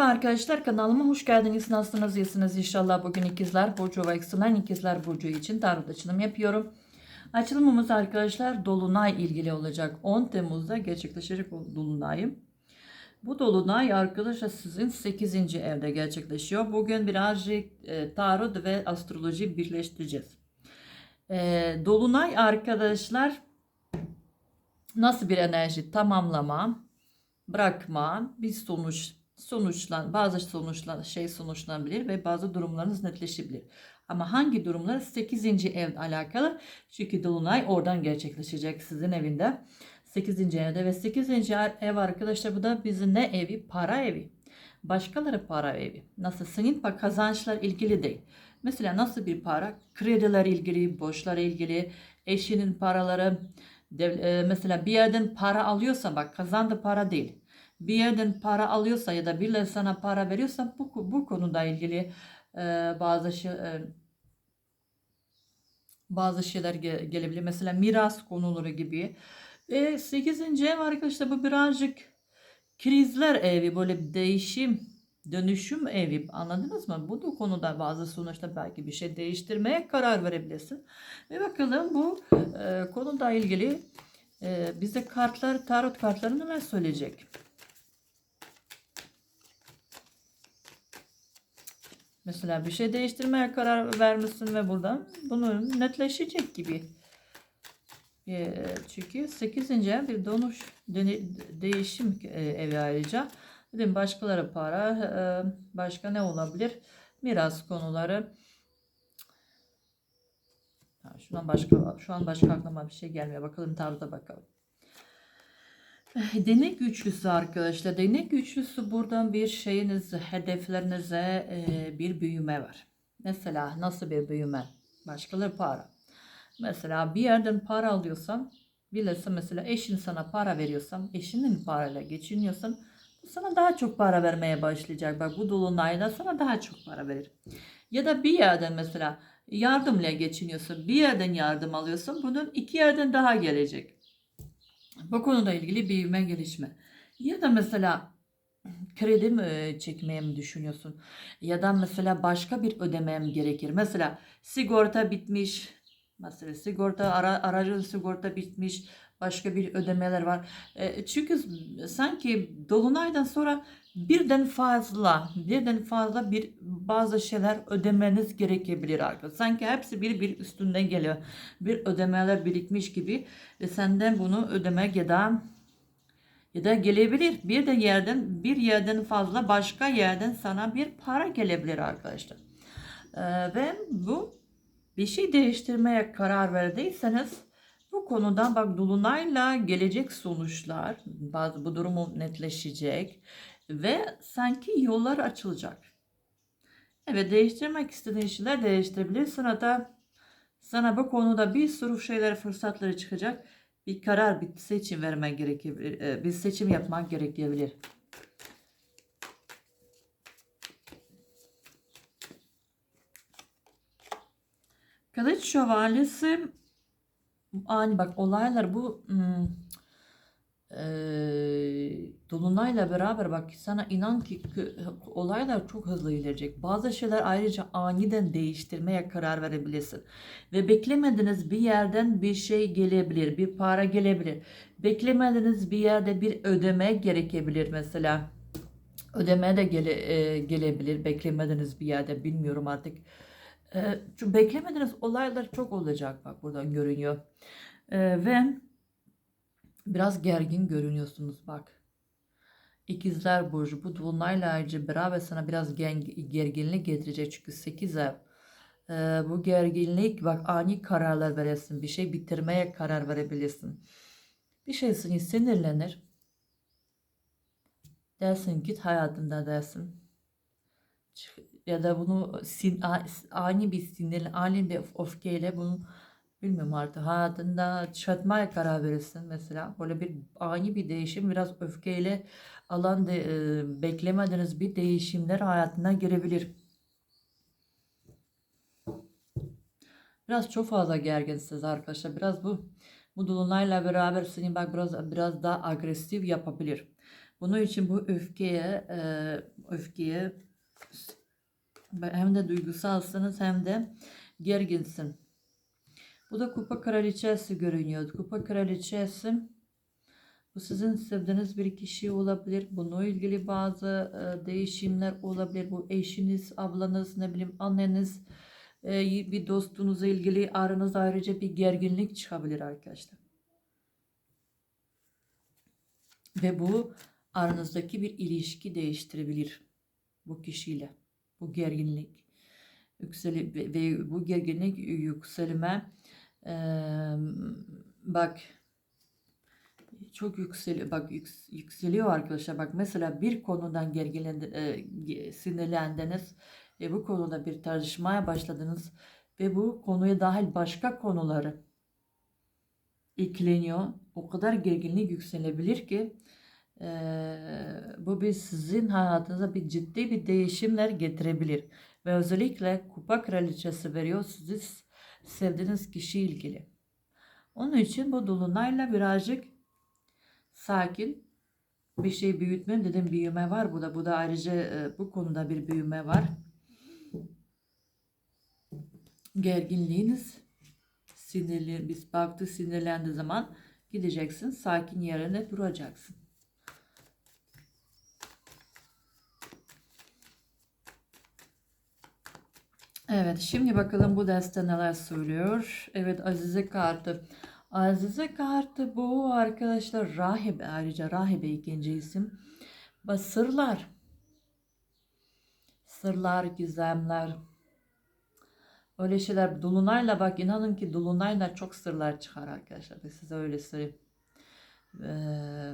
Merhaba arkadaşlar kanalıma hoş geldiniz. Nasılsınız? İyisiniz inşallah. Bugün ikizler Burcu ve yükselen ikizler Burcu için tarot açılım yapıyorum. Açılımımız arkadaşlar Dolunay ilgili olacak. 10 Temmuz'da gerçekleşecek Dolunay'ım. Bu Dolunay arkadaşlar sizin 8. evde gerçekleşiyor. Bugün birazcık e, tarot ve astroloji birleştireceğiz. E, Dolunay arkadaşlar nasıl bir enerji? Tamamlama, bırakma, bir sonuç sonuçlan bazı sonuçlar şey sonuçlanabilir ve bazı durumlarınız netleşebilir. Ama hangi durumlar 8. ev alakalı? Çünkü dolunay oradan gerçekleşecek sizin evinde. 8. evde ve 8. ev arkadaşlar bu da bizim ne evi? Para evi. Başkaları para evi. Nasıl senin kazançlar ilgili değil. Mesela nasıl bir para? Krediler ilgili, borçlar ilgili, eşinin paraları, e, mesela bir yerden para alıyorsa bak kazandı para değil bir yerden para alıyorsa ya da birileri sana para veriyorsa bu, bu konuda ilgili e, bazı şey, e, bazı şeyler ge- gelebilir. Mesela miras konuları gibi. Ve 8. ev arkadaşlar bu birazcık krizler evi böyle değişim dönüşüm evi anladınız mı? Bu da konuda bazı sonuçta belki bir şey değiştirmeye karar verebilirsin. Ve bakalım bu e, konuda ilgili e, bize kartlar tarot kartları neler söyleyecek? Mesela bir şey değiştirmeye karar vermişsin ve buradan bunu netleşecek gibi. Ee, Çünkü 8. ev bir donuş değişim e, evi ayrıca. Dedim başkaları para, e, başka ne olabilir? Miras konuları. Şundan başka şu an başka aklıma bir şey gelmiyor. Bakalım tarzda bakalım. Denek güçlüsü arkadaşlar. Denek güçlüsü buradan bir şeyiniz, hedeflerinize e, bir büyüme var. Mesela nasıl bir büyüme? Başkaları para. Mesela bir yerden para alıyorsan, bilirsin mesela eşin sana para veriyorsan, eşinin parayla geçiniyorsan, sana daha çok para vermeye başlayacak. Bak bu dolunayda sana daha çok para verir. Ya da bir yerden mesela yardımla geçiniyorsun, bir yerden yardım alıyorsun, bunun iki yerden daha gelecek. Bu konuda ilgili büyüme gelişme. Ya da mesela kredi mi çekmeye mi düşünüyorsun? Ya da mesela başka bir ödemem gerekir. Mesela sigorta bitmiş. Mesela sigorta ara, aracın sigorta bitmiş. Başka bir ödemeler var. E, çünkü sanki dolunaydan sonra birden fazla, birden fazla bir bazı şeyler ödemeniz gerekebilir arkadaşlar. Sanki hepsi bir bir üstünden geliyor. Bir ödemeler birikmiş gibi ve senden bunu ödemek ya da ya da gelebilir. Bir de yerden bir yerden fazla başka yerden sana bir para gelebilir arkadaşlar. Ee, ve bu bir şey değiştirmeye karar verdiyseniz bu konudan bak dolunayla gelecek sonuçlar bazı bu durumu netleşecek ve sanki yollar açılacak. Evet değiştirmek istediğin şeyler değiştirebilir. Sana da sana bu konuda bir sürü şeyler fırsatları çıkacak. Bir karar, bir seçim vermen gerekebilir. e, Bir seçim yapman gerekebilir. Kılıç şövalyesi ani bak olaylar bu eee, Dolunay'la beraber bak sana inan ki olaylar çok hızlı ilerleyecek. Bazı şeyler ayrıca aniden değiştirmeye karar verebilirsin. Ve beklemediğiniz bir yerden bir şey gelebilir, bir para gelebilir. Beklemediğiniz bir yerde bir ödeme gerekebilir mesela. Ödeme de gele, e, gelebilir beklemediğiniz bir yerde bilmiyorum artık. E, çünkü beklemediğiniz olaylar çok olacak bak buradan görünüyor. E, ve biraz gergin görünüyorsunuz bak. İkizler Burcu bu dolunayla ayrıca beraber sana biraz gerginlik getirecek çünkü 8 ev. Ee, bu gerginlik bak ani kararlar veresin. Bir şey bitirmeye karar verebilirsin. Bir şey seni sinirlenir. Dersin git hayatında dersin. Ya da bunu sin, ani bir sinir, ani bir öfkeyle bunu bilmiyorum artık hayatında çıkartmaya karar verirsin mesela. Böyle bir ani bir değişim biraz öfkeyle alan de, e, beklemediğiniz bir değişimler hayatına girebilir. Biraz çok fazla gerginsiniz arkadaşlar. Biraz bu bu dolunayla beraber seni bak biraz biraz daha agresif yapabilir. Bunun için bu öfkeye, e, öfkeye hem de duygusalsınız hem de gerginsin. Bu da kupa kraliçesi görünüyor. Kupa kraliçesi bu sizin sevdiğiniz bir kişi olabilir. Bununla ilgili bazı e, değişimler olabilir. Bu eşiniz, ablanız, ne bileyim anneniz, e, bir dostunuzla ilgili aranızda ayrıca bir gerginlik çıkabilir arkadaşlar. Ve bu aranızdaki bir ilişki değiştirebilir bu kişiyle. Bu gerginlik yükseli ve, bu gerginlik yükselme e, bak çok yükseliyor bak yüks, yükseliyor arkadaşlar. Bak mesela bir konudan gerginlendi, e, sinirlendiniz ve bu konuda bir tartışmaya başladınız ve bu konuya dahil başka konuları ekleniyor o kadar gerginlik yükselebilir ki e, bu bir sizin hayatınıza bir ciddi bir değişimler getirebilir ve özellikle kupa kraliçesi veriyor sizi sevdiğiniz kişi ilgili. Onun için bu dolunayla birazcık sakin bir şey büyütme dedim büyüme var bu da bu da ayrıca e, bu konuda bir büyüme var. Gerginliğiniz sinirli biz baktı sinirlendiği zaman gideceksin sakin yerine duracaksın. Evet şimdi bakalım bu deste neler söylüyor. Evet Azize kartı. Azize kartı bu arkadaşlar rahibe ayrıca rahibe ikinci isim. Ve sırlar. Sırlar, gizemler. Öyle şeyler. Dolunayla bak inanın ki dolunayla çok sırlar çıkar arkadaşlar. Size öyle söyleyeyim. Ee,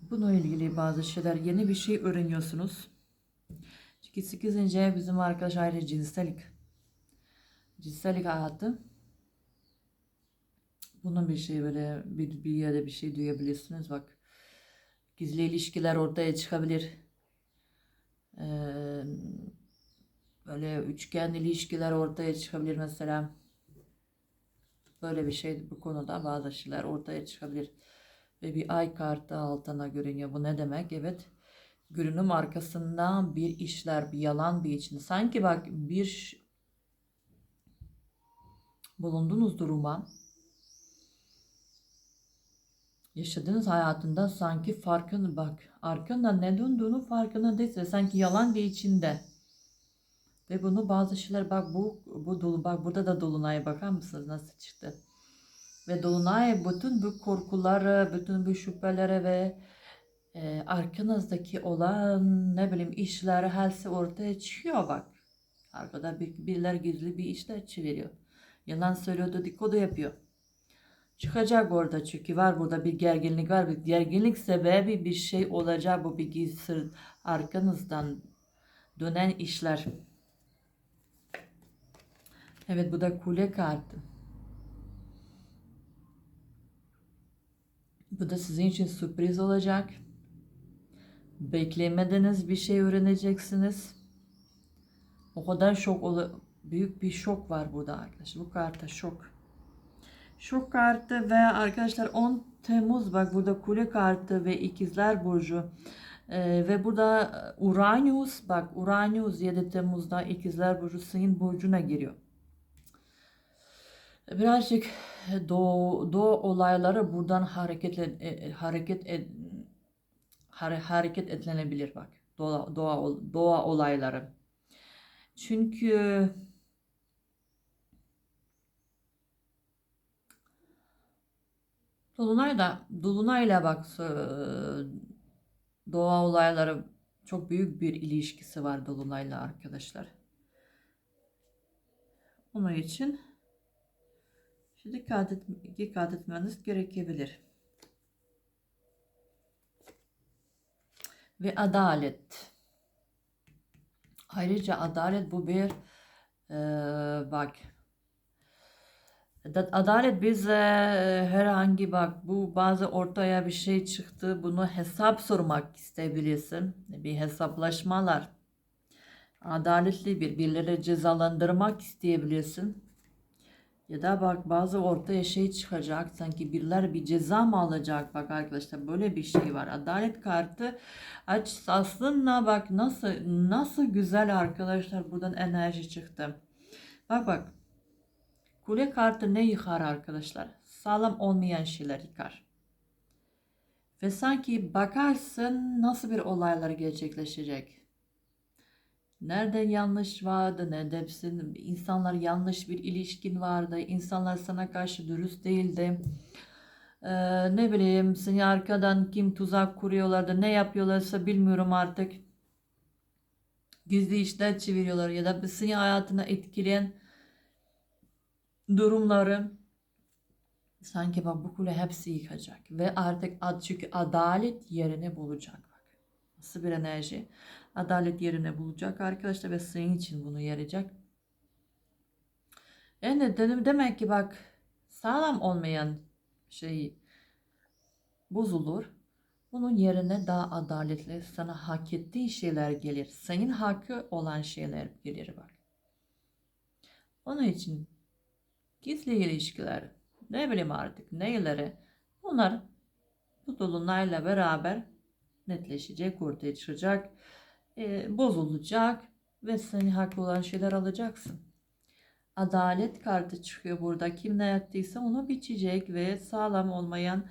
bununla ilgili bazı şeyler yeni bir şey öğreniyorsunuz. Çünkü 8. ev bizim arkadaş ayrı cinsellik. Cinsellik hayatı. Bunun bir şey böyle bir, bir yerde bir şey duyabilirsiniz. Bak gizli ilişkiler ortaya çıkabilir. Ee, böyle üçgen ilişkiler ortaya çıkabilir mesela. Böyle bir şey bu konuda bazı şeyler ortaya çıkabilir. Ve bir ay kartı altına görünüyor. Bu ne demek? Evet görünüm arkasından bir işler, bir yalan bir içinde. Sanki bak bir bulunduğunuz duruma. Yaşadığınız hayatında sanki farkın bak arkanda ne döndüğünü farkında değilse sanki yalan bir içinde. Ve bunu bazı şeyler bak bu bu dolu bak burada da dolunaya bakar mısınız nasıl çıktı? Ve dolunay bütün bu korkuları bütün bu şüphelere ve e, arkanızdaki olan ne bileyim işler helse ortaya çıkıyor bak. Arkada bir, biriler gizli bir işler çeviriyor. Yalan söylüyor dedikodu yapıyor. Çıkacak orada çünkü var burada bir gerginlik var. Bir gerginlik sebebi bir şey olacak. Bu bir gizli arkanızdan dönen işler. Evet bu da kule kartı. Bu da sizin için sürpriz olacak. Beklemediniz bir şey öğreneceksiniz. O kadar şok büyük bir şok var burada arkadaşlar. Bu kartta şok. Şok kartı ve arkadaşlar 10 Temmuz bak burada kule kartı ve ikizler burcu. Ee, ve burada Uranüs bak Uranüs 7 Temmuz'da ikizler burcu senin burcuna giriyor. Birazcık doğu, doğu olayları buradan hareket e, hareket et, hareket edilebilir bak. Doğa, doğa, doğa olayları. Çünkü Dolunay'da Dolunay'la bak doğa olayları çok büyük bir ilişkisi var Dolunay'la arkadaşlar. Onun için dikkat, et, dikkat etmeniz gerekebilir. Ve adalet. Ayrıca adalet bu bir e, bak adalet bize e, herhangi bak bu bazı ortaya bir şey çıktı bunu hesap sormak isteyebilirsin. Bir hesaplaşmalar. Adaletli bir birileri cezalandırmak isteyebilirsin Ya da bak bazı ortaya şey çıkacak sanki birileri bir ceza mı alacak bak arkadaşlar böyle bir şey var. Adalet kartı aç aslında bak nasıl nasıl güzel arkadaşlar buradan enerji çıktı. Bak bak kule kartı ne yıkar arkadaşlar? Sağlam olmayan şeyler yıkar. Ve sanki bakarsın nasıl bir olaylar gerçekleşecek. Nereden yanlış vardı, nerede insanlar yanlış bir ilişkin vardı, insanlar sana karşı dürüst değildi. Ee, ne bileyim seni arkadan kim tuzak kuruyorlardı, ne yapıyorlarsa bilmiyorum artık. Gizli işler çeviriyorlar ya da seni hayatına etkileyen durumları sanki bak bu kule hepsi yıkacak ve artık ad, çünkü adalet yerini bulacak bak. Nasıl bir enerji? Adalet yerini bulacak arkadaşlar ve senin için bunu yarayacak. Yani dedim demek ki bak sağlam olmayan şey bozulur. Bunun yerine daha adaletli sana hak ettiğin şeyler gelir. Senin hakkı olan şeyler gelir bak. Onun için gizli ilişkiler, ne bileyim artık neyleri bunlar bu dolunayla beraber netleşecek, ortaya çıkacak, e, bozulacak ve senin haklı olan şeyler alacaksın. Adalet kartı çıkıyor burada. Kim ne yaptıysa onu biçecek ve sağlam olmayan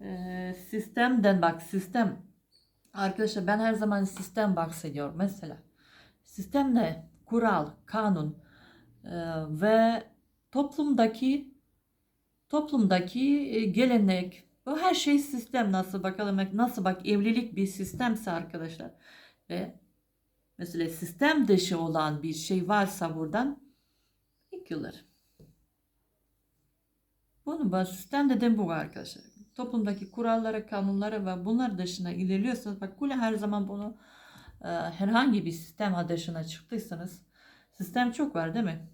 e, sistemden bak sistem. Arkadaşlar ben her zaman sistem bahsediyorum. Mesela sistem ne? Kural, kanun e, ve toplumdaki toplumdaki e, gelenek bu her şey sistem nasıl bakalım nasıl bak evlilik bir sistemse arkadaşlar ve mesela sistem dışı olan bir şey varsa buradan yıkılır. Bunu ben sistem dedim bu arkadaşlar. Toplumdaki kurallara, kanunlara ve bunlar dışına ilerliyorsanız bak kule her zaman bunu e, herhangi bir sistem dışına çıktıysanız sistem çok var değil mi?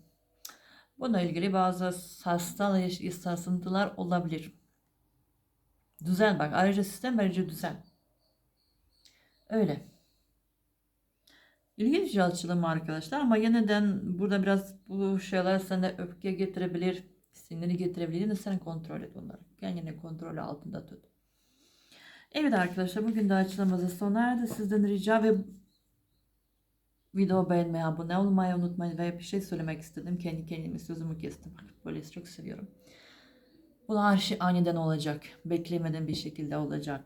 Bununla ilgili bazı hastalığı, sarsıntılar olabilir. Düzen bak. Ayrıca sistem ayrıca düzen. Öyle. İlginç açılım arkadaşlar ama yeniden burada biraz bu şeyler sana öfke getirebilir, siniri getirebilir de sen kontrol et onları. Kendini kontrol altında tut. Evet arkadaşlar bugün de açılımımızın sona erdi. Sizden rica ve Video beğenmeyi, abone olmayı unutmayın ve bir şey söylemek istedim. Kendi kendime sözümü kestim. Böyle çok seviyorum. Bu her şey aniden olacak. Beklemeden bir şekilde olacak.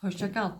Hoşçakal.